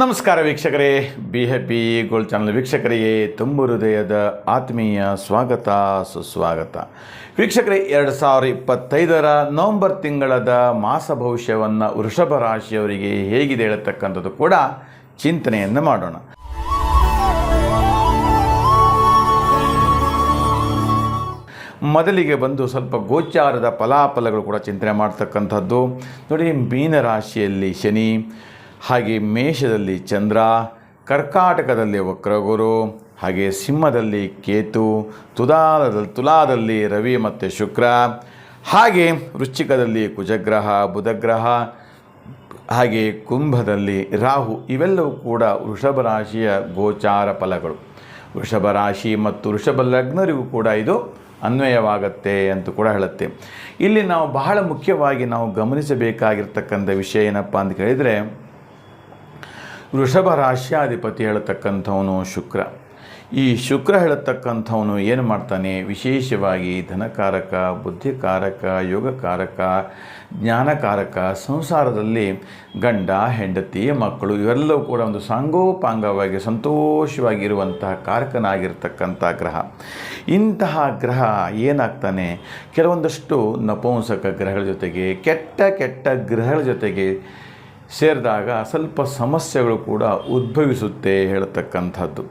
ನಮಸ್ಕಾರ ವೀಕ್ಷಕರೇ. Be happy gold channel ವೀಕ್ಷಕರಿಗೆ ತುಂಬು ಹೃದಯದ ಆತ್ಮೀಯ ಸ್ವಾಗತ, ಸುಸ್ವಾಗತ. ವೀಕ್ಷಕರೇ, ಎರಡು ಸಾವಿರ ಇಪ್ಪತ್ತೈದರ ನವಂಬರ್ ತಿಂಗಳದ ಮಾಸ ಭವಿಷ್ಯವನ್ನು ವೃಷಭ ರಾಶಿಯವರಿಗೆ ಹೇಗಿದೆ ಹೇಳತಕ್ಕಂಥದ್ದು ಕೂಡ ಚಿಂತನೆಯನ್ನು ಮಾಡೋಣ. ಮೊದಲಿಗೆ ಬಂದು ಸ್ವಲ್ಪ ಗೋಚಾರದ ಫಲಾಫಲಗಳು ಕೂಡ ಚಿಂತನೆ ಮಾಡ್ತಕ್ಕಂಥದ್ದು. ನೋಡಿ ಮೀನರಾಶಿಯಲ್ಲಿ ಶನಿ ಹಾಗೆ ಮೇಷದಲ್ಲಿ ಚಂದ್ರ, ಕರ್ಕಾಟಕದಲ್ಲಿ ವಕ್ರಗುರು, ಹಾಗೆ ಸಿಂಹದಲ್ಲಿ ಕೇತು ತುಲಾದಲ್ಲಿ ತುಲಾದಲ್ಲಿ ರವಿ ಮತ್ತು ಶುಕ್ರ, ಹಾಗೆ ವೃಶ್ಚಿಕದಲ್ಲಿ ಕುಜಗ್ರಹ, ಬುಧಗ್ರಹ, ಹಾಗೆ ಕುಂಭದಲ್ಲಿ ರಾಹು, ಇವೆಲ್ಲವೂ ಕೂಡ ವೃಷಭ ರಾಶಿಯ ಗೋಚಾರ ಫಲಗಳು. ವೃಷಭ ರಾಶಿ ಮತ್ತು ವೃಷಭ ಲಗ್ನರಿಗೂ ಕೂಡ ಇದು ಅನ್ವಯವಾಗತ್ತೆ ಅಂತ ಕೂಡ ಹೇಳುತ್ತೆ. ಇಲ್ಲಿ ನಾವು ಬಹಳ ಮುಖ್ಯವಾಗಿ ನಾವು ಗಮನಿಸಬೇಕಾಗಿರ್ತಕ್ಕಂಥ ವಿಷಯ ಏನಪ್ಪ ಅಂತ ಹೇಳಿದರೆ ವೃಷಭ ರಾಶ್ಯಾಧಿಪತಿ ಹೇಳತಕ್ಕಂಥವನು ಶುಕ್ರ. ಈ ಶುಕ್ರ ಹೇಳತಕ್ಕಂಥವನು ಏನು ಮಾಡ್ತಾನೆ? ವಿಶೇಷವಾಗಿ ಧನಕಾರಕ, ಬುದ್ಧಿಕಾರಕ, ಯೋಗಕಾರಕ, ಜ್ಞಾನಕಾರಕ, ಸಂಸಾರದಲ್ಲಿ ಗಂಡ, ಹೆಂಡತಿ, ಮಕ್ಕಳು ಇವೆಲ್ಲವೂ ಕೂಡ ಒಂದು ಸಾಂಗೋಪಾಂಗವಾಗಿ ಸಂತೋಷವಾಗಿರುವಂತಹ ಕಾರಕನಾಗಿರ್ತಕ್ಕಂಥ ಗ್ರಹ. ಇಂತಹ ಗ್ರಹ ಏನಾಗ್ತಾನೆ? ಕೆಲವೊಂದಷ್ಟು ನಪುಂಸಕ ಗ್ರಹಗಳ ಜೊತೆಗೆ, ಕೆಟ್ಟ ಕೆಟ್ಟ ಗ್ರಹಗಳ ಜೊತೆಗೆ ಸೇರಿದಾಗ ಸ್ವಲ್ಪ ಸಮಸ್ಯೆಗಳು ಕೂಡ ಉದ್ಭವಿಸುತ್ತೆ ಹೇಳ್ತಕ್ಕಂಥದ್ದು.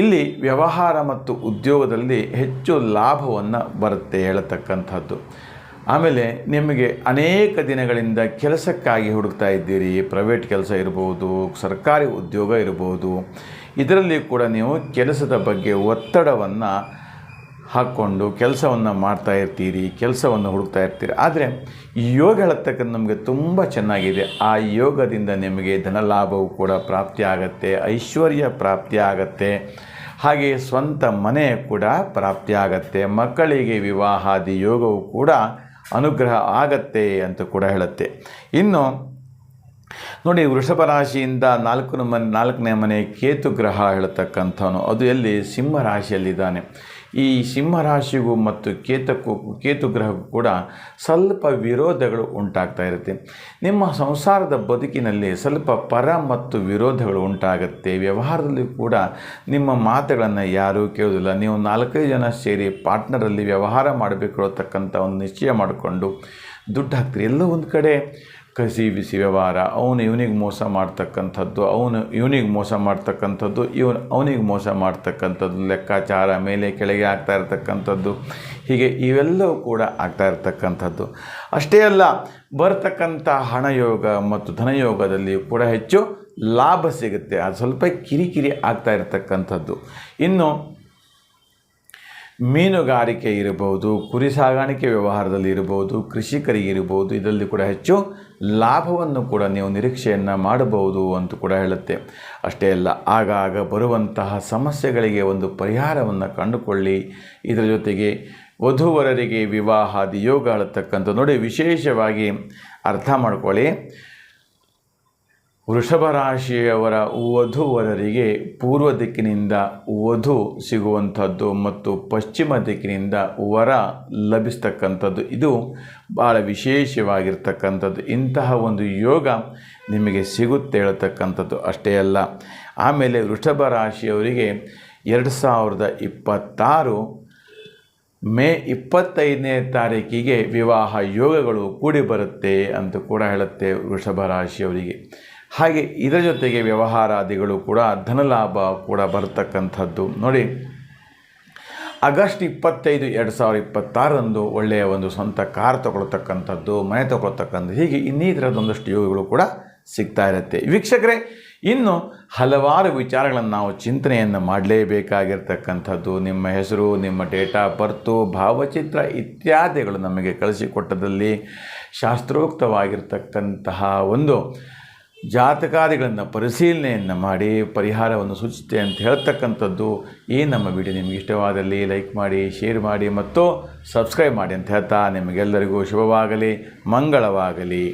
ಇಲ್ಲಿ ವ್ಯವಹಾರ ಮತ್ತು ಉದ್ಯೋಗದಲ್ಲಿ ಹೆಚ್ಚು ಲಾಭವನ್ನು ಬರುತ್ತೆ ಹೇಳತಕ್ಕಂಥದ್ದು. ಆಮೇಲೆ ನಿಮಗೆ ಅನೇಕ ದಿನಗಳಿಂದ ಕೆಲಸಕ್ಕಾಗಿ ಹುಡುಕ್ತಾ ಇದ್ದೀರಿ, ಪ್ರೈವೇಟ್ ಕೆಲಸ ಇರ್ಬೋದು, ಸರ್ಕಾರಿ ಉದ್ಯೋಗ ಇರ್ಬೋದು. ಇದರಲ್ಲಿ ಕೂಡ ನೀವು ಕೆಲಸದ ಬಗ್ಗೆ ಒತ್ತಡವನ್ನು ಹಾಕ್ಕೊಂಡು ಕೆಲಸವನ್ನು ಮಾಡ್ತಾ ಇರ್ತೀರಿ, ಕೆಲಸವನ್ನು ಹುಡುಕ್ತಾ ಇರ್ತೀರಿ. ಆದರೆ ಯೋಗ ಹೇಳತಕ್ಕಂಥ ನಮಗೆ ತುಂಬ ಚೆನ್ನಾಗಿದೆ. ಆ ಯೋಗದಿಂದ ನಿಮಗೆ ಧನಲಾಭವು ಕೂಡ ಪ್ರಾಪ್ತಿ ಆಗತ್ತೆ, ಐಶ್ವರ್ಯ ಪ್ರಾಪ್ತಿ ಆಗತ್ತೆ. ಹಾಗೆ ಸ್ವಂತ ಮನೆ ಕೂಡ ಪ್ರಾಪ್ತಿ ಆಗತ್ತೆ. ಮಕ್ಕಳಿಗೆ ವಿವಾಹಾದಿ ಯೋಗವು ಕೂಡ ಅನುಗ್ರಹ ಆಗತ್ತೆ ಅಂತ ಕೂಡ ಹೇಳುತ್ತೆ. ಇನ್ನು ನೋಡಿ, ವೃಷಭ ರಾಶಿಯಿಂದ ನಾಲ್ಕು ಮನೆ, ನಾಲ್ಕನೇ ಮನೆ ಕೇತು ಗ್ರಹ ಹೇಳ್ತಕ್ಕಂಥವನು, ಅದು ಎಲ್ಲಿ? ಸಿಂಹ ರಾಶಿಯಲ್ಲಿದ್ದಾನೆ. ಈ ಸಿಂಹರಾಶಿಗೂ ಮತ್ತು ಕೇತಕ್ಕೂ ಕೇತು ಗ್ರಹಕ್ಕೂ ಕೂಡ ಸ್ವಲ್ಪ ವಿರೋಧಗಳು ಉಂಟಾಗ್ತಾ ಇರುತ್ತೆ. ನಿಮ್ಮ ಸಂಸಾರದ ಬದುಕಿನಲ್ಲಿ ಸ್ವಲ್ಪ ಪರ ಮತ್ತು ವಿರೋಧಗಳು ಉಂಟಾಗುತ್ತೆ. ವ್ಯವಹಾರದಲ್ಲಿ ಕೂಡ ನಿಮ್ಮ ಮಾತುಗಳನ್ನು ಯಾರೂ ಕೇಳೋದಿಲ್ಲ ನೀವು ನಾಲ್ಕೈದು ಜನ ಸೇರಿ ಪಾರ್ಟ್ನರಲ್ಲಿ ವ್ಯವಹಾರ ಮಾಡಬೇಕು ಅನ್ನತಕ್ಕಂಥ ಒಂದು ನಿಶ್ಚಯ ಮಾಡಿಕೊಂಡು ದುಡ್ಡು ಹಾಕ್ತೀರಿ. ಎಲ್ಲೋ ಒಂದು ಕಡೆ ಕಸಿ ಬಿಸಿ ವ್ಯವಹಾರ, ಅವನು ಇವನಿಗೆ ಮೋಸ ಮಾಡ್ತಕ್ಕಂಥದ್ದು, ಅವನು ಇವನಿಗೆ ಮೋಸ ಮಾಡ್ತಕ್ಕಂಥದ್ದು, ಇವನು ಅವನಿಗೆ ಮೋಸ ಮಾಡ್ತಕ್ಕಂಥದ್ದು, ಲೆಕ್ಕಾಚಾರ, ಮೇಲೆ ಕೆಳಗೆ ಆಗ್ತಾ ಇರತಕ್ಕಂಥದ್ದು, ಹೀಗೆ ಇವೆಲ್ಲವೂ ಕೂಡ ಆಗ್ತಾ ಇರತಕ್ಕಂಥದ್ದು. ಅಷ್ಟೇ ಅಲ್ಲ, ಬರ್ತಕ್ಕಂಥ ಹಣಯೋಗ ಮತ್ತು ಧನಯೋಗದಲ್ಲಿ ಕೂಡ ಹೆಚ್ಚು ಲಾಭ ಸಿಗುತ್ತೆ. ಅದು ಸ್ವಲ್ಪ ಕಿರಿಕಿರಿ ಆಗ್ತಾ ಇರತಕ್ಕಂಥದ್ದು. ಇನ್ನು ಮೀನುಗಾರಿಕೆ ಇರಬಹುದು, ಕುರಿ ಸಾಗಾಣಿಕೆ ವ್ಯವಹಾರದಲ್ಲಿ ಇರಬಹುದು, ಕೃಷಿಕರಿಗೆ ಇರಬಹುದು, ಇದರಲ್ಲಿ ಕೂಡ ಹೆಚ್ಚು ಲಾಭವನ್ನು ಕೂಡ ನೀವು ನಿರೀಕ್ಷೆಯನ್ನು ಮಾಡಬಹುದು ಅಂತ ಕೂಡ ಹೇಳುತ್ತೆ. ಅಷ್ಟೇ ಅಲ್ಲ, ಆಗಾಗ ಬರುವಂತಹ ಸಮಸ್ಯೆಗಳಿಗೆ ಒಂದು ಪರಿಹಾರವನ್ನು ಕಂಡುಕೊಳ್ಳಿ. ಇದರ ಜೊತೆಗೆ ವಧುವರರಿಗೆ ವಿವಾಹಾದಿ ಯೋಗ ಹೇಳತಕ್ಕಂಥ ನೋಡಿ ವಿಶೇಷವಾಗಿ ಅರ್ಥ ಮಾಡ್ಕೊಳ್ಳಿ. ವೃಷಭ ರಾಶಿಯವರ ವಧುವರರಿಗೆ ಪೂರ್ವ ದಿಕ್ಕಿನಿಂದ ವಧು ಸಿಗುವಂಥದ್ದು ಮತ್ತು ಪಶ್ಚಿಮ ದಿಕ್ಕಿನಿಂದ ವರ ಲಭಿಸ್ತಕ್ಕಂಥದ್ದು. ಇದು ಭಾಳ ವಿಶೇಷವಾಗಿರ್ತಕ್ಕಂಥದ್ದು. ಇಂತಹ ಒಂದು ಯೋಗ ನಿಮಗೆ ಸಿಗುತ್ತೆ ಹೇಳ್ತಕ್ಕಂಥದ್ದು ಅಷ್ಟೇ ಅಲ್ಲ. ಆಮೇಲೆ ವೃಷಭ ರಾಶಿಯವರಿಗೆ ಎರಡು ಸಾವಿರದ ಇಪ್ಪತ್ತಾರು ಮೇ ಇಪ್ಪತ್ತೈದನೇ ತಾರೀಕಿಗೆ ವಿವಾಹ ಯೋಗಗಳು ಕೂಡಿ ಬರುತ್ತೆ ಅಂತ ಕೂಡ ಹೇಳುತ್ತೆ ವೃಷಭ ರಾಶಿಯವರಿಗೆ ಹಾಗೆ ಇದರ ಜೊತೆಗೆ ವ್ಯವಹಾರಾದಿಗಳು ಕೂಡ ಧನಲಾಭ ಕೂಡ ಬರತಕ್ಕಂಥದ್ದು. ನೋಡಿ, ಆಗಸ್ಟ್ ಇಪ್ಪತ್ತೈದು ಎರಡು ಸಾವಿರದ ಇಪ್ಪತ್ತಾರರಂದು ಒಳ್ಳೆಯ ಒಂದು ಸ್ವಂತ ಕಾರ್ ತಗೊಳ್ತಕ್ಕಂಥದ್ದು, ಮನೆ ತಗೊಳ್ತಕ್ಕಂಥದ್ದು, ಹೀಗೆ ಇನ್ನಿತರದೊಂದಷ್ಟು ಯೋಗಗಳು ಕೂಡ ಸಿಗ್ತಾ ಇರುತ್ತೆ. ವೀಕ್ಷಕರೇ, ಇನ್ನು ಹಲವಾರು ವಿಚಾರಗಳನ್ನು ನಾವು ಚಿಂತನೆಯನ್ನು ಮಾಡಲೇಬೇಕಾಗಿರ್ತಕ್ಕಂಥದ್ದು. ನಿಮ್ಮ ಹೆಸರು, ನಿಮ್ಮ ಡೇಟ್ ಆಫ್ ಬರ್ತು, ಭಾವಚಿತ್ರ ಇತ್ಯಾದಿಗಳು ನಮಗೆ ಕಳಿಸಿಕೊಟ್ಟದಲ್ಲಿ ಶಾಸ್ತ್ರೋಕ್ತವಾಗಿರ್ತಕ್ಕಂತಹ ಒಂದು ಜಾತಕಾದಿಗಳನ್ನು ಪರಿಶೀಲನೆಯನ್ನು ಮಾಡಿ ಪರಿಹಾರವನ್ನು ಸೂಚಿಸುತ್ತೆ ಅಂತ ಹೇಳ್ತಕ್ಕಂಥದ್ದು ಈ ನಮ್ಮ ವಿಡಿಯೋ ನಿಮಗೆ ಇಷ್ಟವಾದಲ್ಲಿ ಲೈಕ್ ಮಾಡಿ ಶೇರ್ ಮಾಡಿ ಮತ್ತು ಸಬ್ಸ್ಕ್ರೈಬ್ ಮಾಡಿ ಅಂತ ಹೇಳ್ತಾ ನಿಮಗೆಲ್ಲರಿಗೂ ಶುಭವಾಗಲಿ, ಮಂಗಳವಾಗಲಿ.